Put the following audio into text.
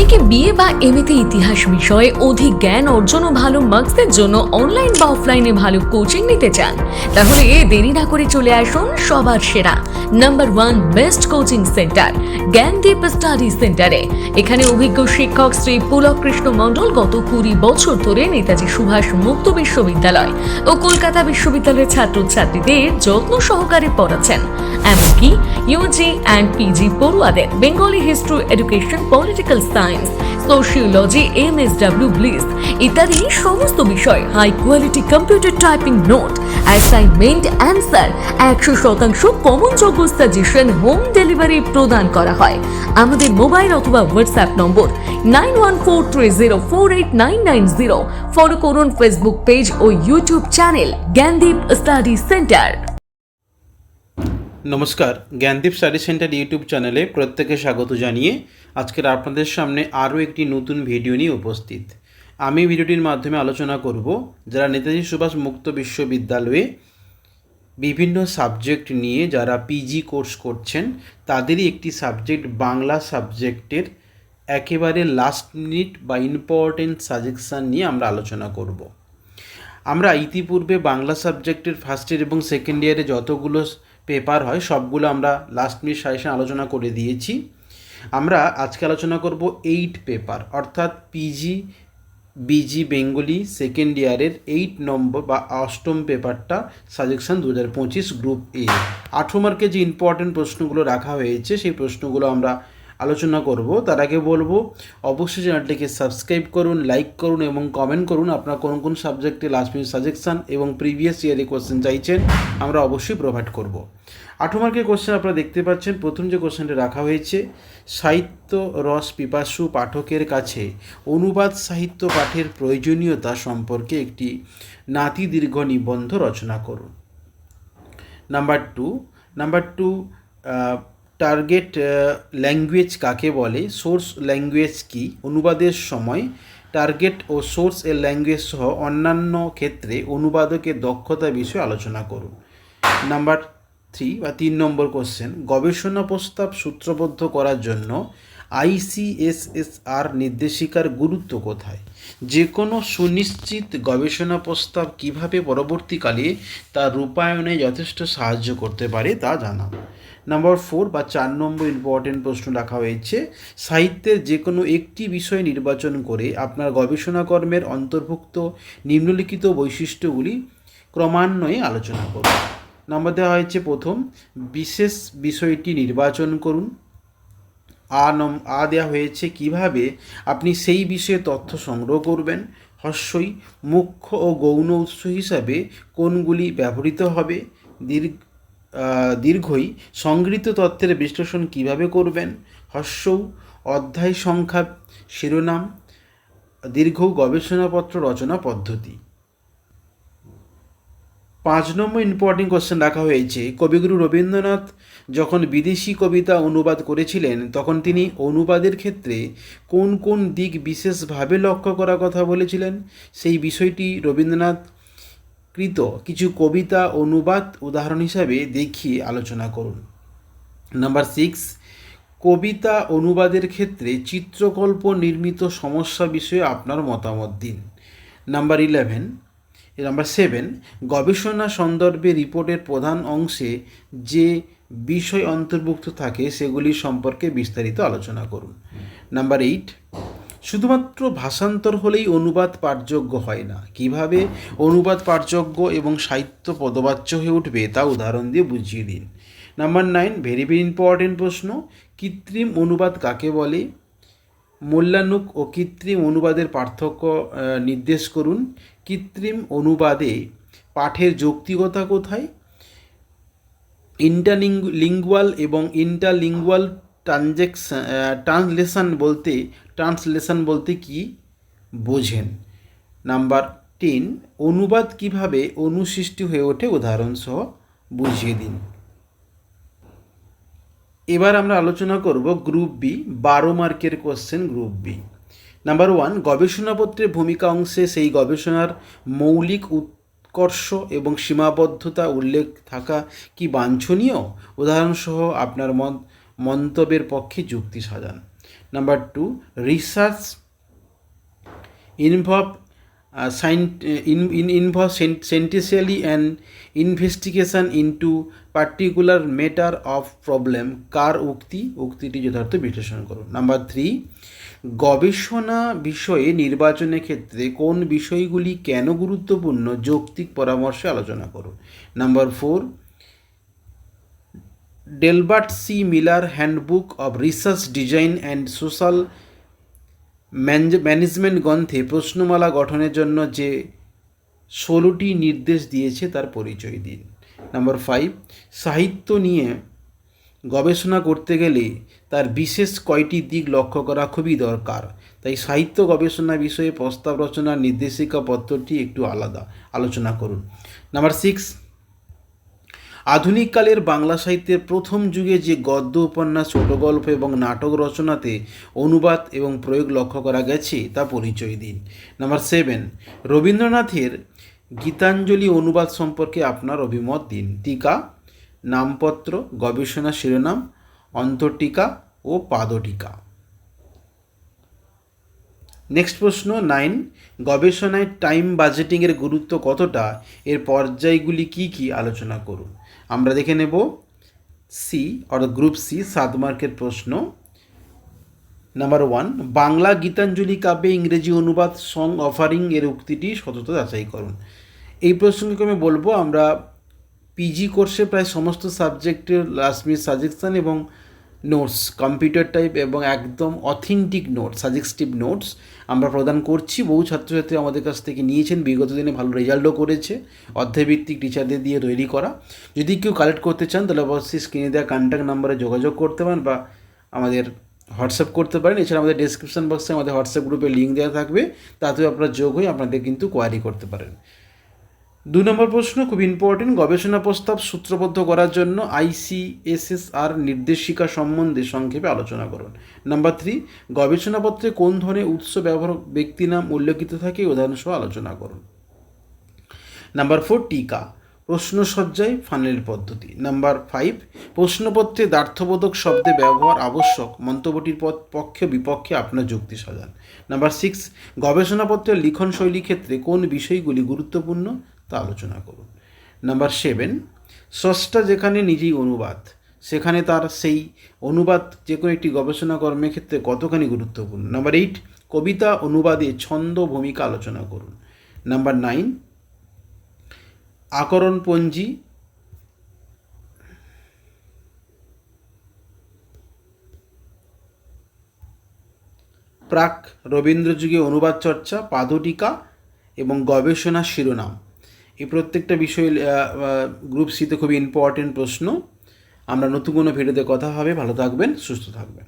অনেকে বিয়ে বা এমএতে ইতিহাস বিষয়ে অধিক জ্ঞান অর্জন ও ভালো মার্কসের জন্য অনলাইন বা অফলাইনে ভালো কোচিং নিতে চান, তাহলে এ দেরি না করে চলে আসুন সবার সেরা number one best coaching centre Gyandeep study সেন্টারে এখানে অভিজ্ঞ শিক্ষক শ্রী পুলক কৃষ্ণ মণ্ডল গত কুড়ি বছর ধরে নেতাজি সুভাষ মুক্ত বিশ্ববিদ্যালয় ও কলকাতা বিশ্ববিদ্যালয়ের ছাত্রছাত্রীদের যত্ন সহকারে পড়াচ্ছেন। এমনকি ইউজি অ্যান্ড পিজি পড়ুয়াদের Bengali history education political science sociology M S W bliss ইত্যাদি সমস্ত বিষয় high quality computer typing note assignment answer একশো শতাংশ কমন যোগ্য সাজেশন হোম ডেলিভারি প্রদান করা হয়। আমাদের মোবাইল অথবা WhatsApp number nine one four three zero four eight nine nine zero follow করুন ফেসবুক পেজ ও YouTube channel Gyandeep study centre নমস্কার, জ্ঞানদীপ স্টাডি সেন্টার ইউটিউব চ্যানেলে প্রত্যেকে স্বাগত জানিয়ে আজকের আপনাদের সামনে আরও একটি নতুন ভিডিও নিয়ে উপস্থিত। আমি ভিডিওটির মাধ্যমে আলোচনা করব যারা নেতাজি সুভাষ মুক্ত বিশ্ববিদ্যালয়ে বিভিন্ন সাবজেক্ট নিয়ে যারা পিজি কোর্স করছেন, তাদেরই একটি সাবজেক্ট বাংলা সাবজেক্টের একেবারে লাস্ট মিনিট বা ইম্পর্টেন্ট সাজেকশান নিয়ে আমরা আলোচনা করব। আমরা ইতিপূর্বে বাংলা সাবজেক্টের ফার্স্ট ইয়ার এবং সেকেন্ড ইয়ারে যতগুলো পেপার হয়, সবগুলো আমরা লাস্ট মিনিট সাজেশন আলোচনা করে দিয়েছি। আমরা আজকে আলোচনা করব এইট পেপার অর্থাৎ পিজি বিজি বেঙ্গলি সেকেন্ড ইয়ারের এইট নম্বর বা অষ্টম পেপারটা সাজেকশান দু হাজার পঁচিশ গ্রুপ এ আঠেরো মার্কে যে ইম্পর্টেন্ট প্রশ্নগুলো রাখা হয়েছে, সেই প্রশ্নগুলো আমরা আলোচনা করব। তার আগে বলব, অবশ্যই চ্যানেলটিকে সাবস্ক্রাইব করুন, লাইক করুন এবং কমেন্ট করুন আপনার কোন কোন সাবজেক্টে লাস্ট মিনিট সাজেকশান এবং প্রিভিয়াস ইয়ারে কোশ্চেন চাইছেন, আমরা অবশ্যই প্রোভাইড করব। আঠেরো মার্কের কোশ্চেন আপনারা দেখতে পাচ্ছেন। প্রথম যে কোশ্চেনটা রাখা হয়েছে, সাহিত্য রস পিপাসু পাঠকের কাছে অনুবাদ সাহিত্য পাঠের প্রয়োজনীয়তা সম্পর্কে একটি নাতি দীর্ঘ নিবন্ধ রচনা করুন। Number two number two target language কাকে বলে? সোর্স ল্যাঙ্গুয়েজ কি? অনুবাদের সময় টার্গেট ও সোর্স এর ল্যাঙ্গুয়েজ সহ অন্যান্য ক্ষেত্রে অনুবাদকের দক্ষতা বিষয়ে আলোচনা করুন। নাম্বার থ্রি বা তিন নম্বর কোশ্চেন গবেষণা প্রস্তাব সূত্রবদ্ধ করার জন্য আইসিএসএসআর নির্দেশিকার গুরুত্ব কোথায়? যে কোনো সুনিশ্চিত গবেষণা প্রস্তাব কীভাবে পরবর্তীকালে তা রূপায়ণে যথেষ্ট সাহায্য করতে পারে তা জানাও। নাম্বার ফোর বা চার নম্বর ইম্পর্টেন্ট প্রশ্ন রাখা হয়েছে, সাহিত্যের যে কোনো একটি বিষয় নির্বাচন করে আপনার গবেষণা কর্মের অন্তর্ভুক্ত নিম্নলিখিত বৈশিষ্ট্যগুলি ক্রমান্বয়ে আলোচনা করুন। নাম্বার দেওয়া হয়েছে প্রথম, বিশেষ বিষয়টি নির্বাচন করুন। আ নম আ দেওয়া হয়েছে কীভাবে আপনি সেই বিষয়ে তথ্য সংগ্রহ করবেন? হস্যই মুখ্য ও গৌণ উৎস হিসাবে কোনগুলি ব্যবহৃত হবে? দীর্ঘ দীর্ঘই সংগৃহীত তথ্যের বিশ্লেষণ কীভাবে করবেন? হস্যৌ অধ্যায় সংখ্যা শিরোনাম, দীর্ঘ গবেষণাপত্র রচনা পদ্ধতি। পাঁচ নম্বর ইম্পর্টেন্ট কোশ্চেন রাখা হয়েছে। কবিগুরু রবীন্দ্রনাথ যখন বিদেশি কবিতা অনুবাদ করেছিলেন, তখন তিনি অনুবাদের ক্ষেত্রে কোন কোন দিক বিশেষভাবে লক্ষ্য করার কথা বলেছিলেন? সেই বিষয়টি রবীন্দ্রনাথ কৃত কিছু কবিতা অনুবাদ উদাহরণ হিসাবে দেখিয়ে আলোচনা করুন। নাম্বার সিক্স কবিতা অনুবাদের ক্ষেত্রে চিত্রকল্প নির্মিত সমস্যা বিষয়ে আপনার মতামত দিন। নাম্বার ইলেভেন নাম্বার সেভেন গবেষণা সন্দর্ভে রিপোর্টের প্রধান অংশে যে বিষয় অন্তর্ভুক্ত থাকে সেগুলি সম্পর্কে বিস্তারিত আলোচনা করুন। নাম্বার এইট শুধুমাত্র ভাষান্তর হলেই অনুবাদ পাঠযোগ্য হয় না। কীভাবে অনুবাদ পাঠযোগ্য এবং সাহিত্য পদবাচ্য হয়ে উঠবে তা উদাহরণ দিয়ে বুঝিয়ে দিন। Number nine very very important প্রশ্ন, কৃত্রিম অনুবাদ কাকে বলে? মূল্যানুক ও কৃত্রিম অনুবাদের পার্থক্য নির্দেশ করুন। কৃত্রিম অনুবাদে পাঠের যৌক্তিকতা কোথায়? ইন্টারলিঙ্গুয়াল এবং ইন্টারলিঙ্গুয়াল ট্রানজেকশন ট্রান্সলেশন বলতে ট্রান্সলেশন বলতে কি বোঝেন? নাম্বার টেন অনুবাদ কীভাবে অনুসৃষ্টি হয়ে ওঠে? উদাহরণসহ বুঝিয়ে দিন। এবার আমরা আলোচনা করব গ্রুপ বি বারো মার্কের question group B number one গবেষণাপত্রের ভূমিকা অংশে সেই গবেষণার মৌলিক উৎকর্ষ এবং সীমাবদ্ধতা উল্লেখ থাকা কি বাঞ্ছনীয়? উদাহরণসহ আপনার মন, মন্তব্যের পক্ষে যুক্তি সাজান। Number two research involve involve scient- scientifically and investigation into particular matter of problem, কার উক্তি? উক্তিটি যথার্থ বিশ্লেষণ করুন। নাম্বার থ্রি গবেষণা বিষয়ে নির্বাচনের ক্ষেত্রে কোন বিষয়গুলি কেন গুরুত্বপূর্ণ? যৌক্তিক পরামর্শে আলোচনা করুন। Number four Delbert C Miller handbook of research design and social management গ্রন্থে প্রশ্নমালা গঠনের জন্য যে ষোলোটি নির্দেশ দিয়েছে তার পরিচয় দিন। নাম্বার ফাইভ সাহিত্য নিয়ে গবেষণা করতে গেলে তার বিশেষ কয়টি দিক লক্ষ্য করা খুবই দরকার। তাই সাহিত্য গবেষণা বিষয়ে প্রস্তাব রচনার নির্দেশিকা পত্রটি একটু আলাদা। আলোচনা করুন। নাম্বার সিক্স আধুনিককালের বাংলা সাহিত্যের প্রথম যুগে যে গদ্য, উপন্যাস ছোট গল্প এবং নাটক রচনাতে অনুবাদ এবং প্রয়োগ লক্ষ্য করা গেছে, তা পরিচয় দিন। নাম্বার সেভেন, রবীন্দ্রনাথের গীতাঞ্জলি অনুবাদ সম্পর্কে আপনার অভিমত দিন। টিকা, নামপত্র, গবেষণা শিরোনাম, অন্তর্টিকা ও পাদটিকা। নেক্সট প্রশ্ন, নাইন, গবেষণায় টাইম বাজেটিংয়ের গুরুত্ব কতটা? এর পর্যায়গুলি কি কি? আলোচনা করুন। আমরা দেখে নেব সি অর্থাৎ গ্রুপ সি সাত মার্কের প্রশ্ন। নাম্বার ওয়ান বাংলা গীতাঞ্জলি কাব্যে ইংরেজি অনুবাদ সং অফারিং এর উক্তিটি সততা যাচাই করুন। এই প্রসঙ্গে আমি বলব, আমরা পিজি কোর্সে প্রায় সমস্ত সাবজেক্টের লাস্ট মিনিট সাজেকশান এবং নোটস কম্পিউটার টাইপ এবং একদম অথেন্টিক নোটস সাজেস্টিভ নোটস আমরা প্রদান করছি। বহু ছাত্রছাত্রী আমাদের কাছ থেকে নিয়েছেন, বিগত দিনে ভালো রেজাল্টও করেছে, অধ্যায়ভিত্তিক টিচারদের দিয়ে তৈরি করা। যদি কেউ কালেক্ট করতে চান, তাহলে অবশ্যই স্ক্রিনে দেওয়া কন্ট্যাক্ট নাম্বারে যোগাযোগ করতে পারেন বা আমাদের হোয়াটসঅ্যাপ করতে পারেন। এছাড়া আমাদের ডেসক্রিপশন বক্সে আমাদের হোয়াটসঅ্যাপ গ্রুপে লিঙ্ক দেওয়া থাকবে, তাতেও আপনারা যোগ হয়ে আপনাদের কিন্তু কোয়ারি করতে পারেন। দু নম্বর প্রশ্ন, খুব ইম্পর্টেন্ট গবেষণা প্রস্তাব সূত্রবদ্ধ করার জন্য আইসিএসএসআর নির্দেশিকা সম্বন্ধে সংক্ষেপে আলোচনা করুন। নাম্বার থ্রি গবেষণাপত্রে কোন ধরনের উৎস ব্যবহার ব্যক্তি নাম উল্লেখিত থাকে, উদাহরণসহ আলোচনা করুন। নাম্বার ফোর টিকা, প্রশ্নসজ্জায় ফানেল পদ্ধতি। নাম্বার ফাইভ প্রশ্নপত্রে দ্বার্থবোধক শব্দে ব্যবহার আবশ্যক, মন্তব্যটির পক্ষে, বিপক্ষে আপনার যুক্তি সাজান। নাম্বার সিক্স গবেষণাপত্রের লিখন শৈলী ক্ষেত্রে কোন বিষয়গুলি গুরুত্বপূর্ণ তা আলোচনা করুন। নাম্বার সেভেন স্রষ্টা যেখানে নিজেই অনুবাদ, সেখানে তার সেই অনুবাদ যে কোনো একটি গবেষণা কর্মের ক্ষেত্রে কতখানি গুরুত্বপূর্ণ? নাম্বার এইট কবিতা অনুবাদে ছন্দ ভূমিকা আলোচনা করুন। নাম্বার নাইন আকরণপঞ্জি প্রাক রবীন্দ্রযুগে অনুবাদ চর্চা, পাদটিকা এবং গবেষণা শিরোনাম। এই প্রত্যেকটা বিষয় গ্রুপ সিতে খুবই ইম্পর্টেন্ট প্রশ্ন। আমরা নতুন কোনো ভিডিওতে কথা হবে। ভালো থাকবেন, সুস্থ থাকবেন।